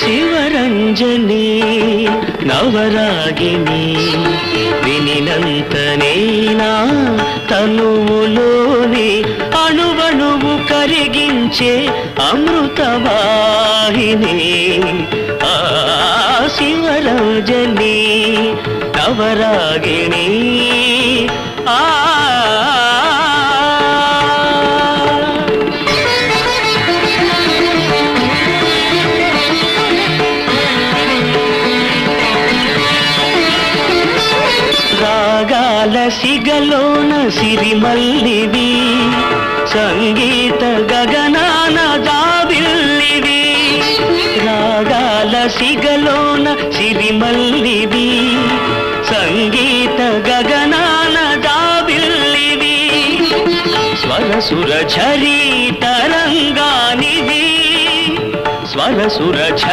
శివరంజని నవరాగిని వినినంతనేనా తనువులోని అణువణువు కరిగించే అమృతవాహిని. ఆ శివరంజని నవరాగిణీ రాగాల సిగలోన సిరిమల్లివి సంగీత గగనాన జాబిల్లివి రాగాల సిగలోన సిరిమల్లివి సంగీత గగనాన జాబిల్లివి స్వరసుర ఝరీ తరంగానివి స్వరసుర ఝ